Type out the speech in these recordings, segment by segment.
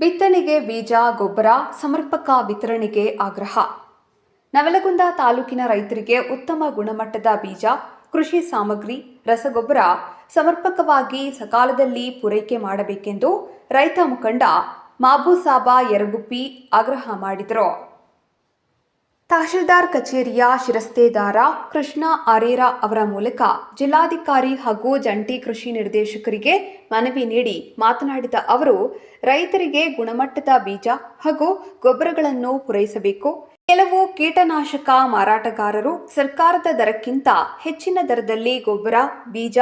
ಬಿತ್ತನೆಗೆ ಬೀಜ, ಗೊಬ್ಬರ, ಸಮರ್ಪಕ ವಿತರಣೆಗೆ ಆಗ್ರಹ. ನವಲಗುಂದ ತಾಲೂಕಿನ ರೈತರಿಗೆ ಉತ್ತಮ ಗುಣಮಟ್ಟದ ಬೀಜ, ಕೃಷಿ ಸಾಮಗ್ರಿ, ರಸಗೊಬ್ಬರ ಸಮರ್ಪಕವಾಗಿ ಸಕಾಲದಲ್ಲಿ ಪೂರೈಕೆ ಮಾಡಬೇಕೆಂದು ರೈತ ಮುಖಂಡ ಸಾಬಾ ಯರಗುಪ್ಪಿ ಆಗ್ರಹ ಮಾಡಿದರು. ತಹಶೀಲ್ದಾರ್ ಕಚೇರಿಯ ಶಿರಸ್ತೇದಾರ ಕೃಷ್ಣ ಅರೇರಾ ಅವರ ಮೂಲಕ ಜಿಲ್ಲಾಧಿಕಾರಿ ಹಾಗೂ ಜಂಟಿ ಕೃಷಿ ನಿರ್ದೇಶಕರಿಗೆ ಮನವಿ ನೀಡಿ ಮಾತನಾಡಿದ ಅವರು, ರೈತರಿಗೆ ಗುಣಮಟ್ಟದ ಬೀಜ ಹಾಗೂ ಗೊಬ್ಬರಗಳನ್ನು ಪೂರೈಸಬೇಕು. ಕೆಲವು ಕೀಟನಾಶಕ ಮಾರಾಟಗಾರರು ಸರ್ಕಾರದ ದರಕ್ಕಿಂತ ಹೆಚ್ಚಿನ ದರದಲ್ಲಿ ಗೊಬ್ಬರ, ಬೀಜ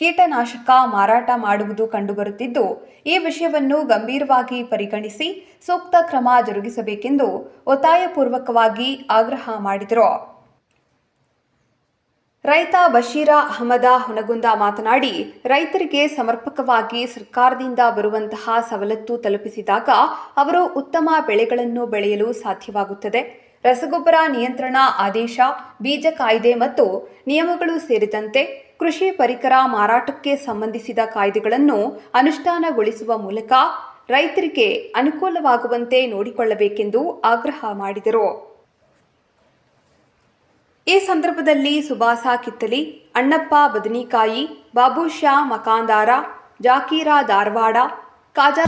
ಕೀಟನಾಶಕ ಮಾರಾಟ ಮಾಡುವುದು ಕಂಡುಬರುತ್ತಿದ್ದು, ಈ ವಿಷಯವನ್ನು ಗಂಭೀರವಾಗಿ ಪರಿಗಣಿಸಿ ಸೂಕ್ತ ಕ್ರಮ ಜರುಗಿಸಬೇಕೆಂದು ಒತ್ತಾಯಪೂರ್ವಕವಾಗಿ ಆಗ್ರಹ ಮಾಡಿದರು. ರೈತ ಬಶೀರ ಅಹಮದ ಹುನಗುಂದ ಮಾತನಾಡಿ, ರೈತರಿಗೆ ಸಮರ್ಪಕವಾಗಿ ಸರ್ಕಾರದಿಂದ ಬರುವಂತಹ ಸವಲತ್ತು ತಲುಪಿಸಿದಾಗ ಅವರು ಉತ್ತಮ ಬೆಳೆಗಳನ್ನು ಬೆಳೆಯಲು ಸಾಧ್ಯವಾಗುತ್ತದೆ. ರಸಗೊಬ್ಬರ ನಿಯಂತ್ರಣ ಆದೇಶ, ಬೀಜ ಕಾಯ್ದೆ ಮತ್ತು ನಿಯಮಗಳು ಸೇರಿದಂತೆ ಕೃಷಿ ಪರಿಕರ ಮಾರಾಟಕ್ಕೆ ಸಂಬಂಧಿಸಿದ ಕಾಯ್ದೆಗಳನ್ನು ಅನುಷ್ಠಾನಗೊಳಿಸುವ ಮೂಲಕ ರೈತರಿಗೆ ಅನುಕೂಲವಾಗುವಂತೆ ನೋಡಿಕೊಳ್ಳಬೇಕೆಂದು ಆಗ್ರಹ ಮಾಡಿದರು. ಈ ಸಂದರ್ಭದಲ್ಲಿ ಸುಭಾಸ ಕಿತ್ತಲಿ ಅಣ್ಣಪ್ಪ ಬದನಿಕಾಯಿ ಬಾಬುಶಾ ಮಕಾಂದಾರ, ಜಾಕೀರ ಧಾರವಾಡ, ಕಾಜಾ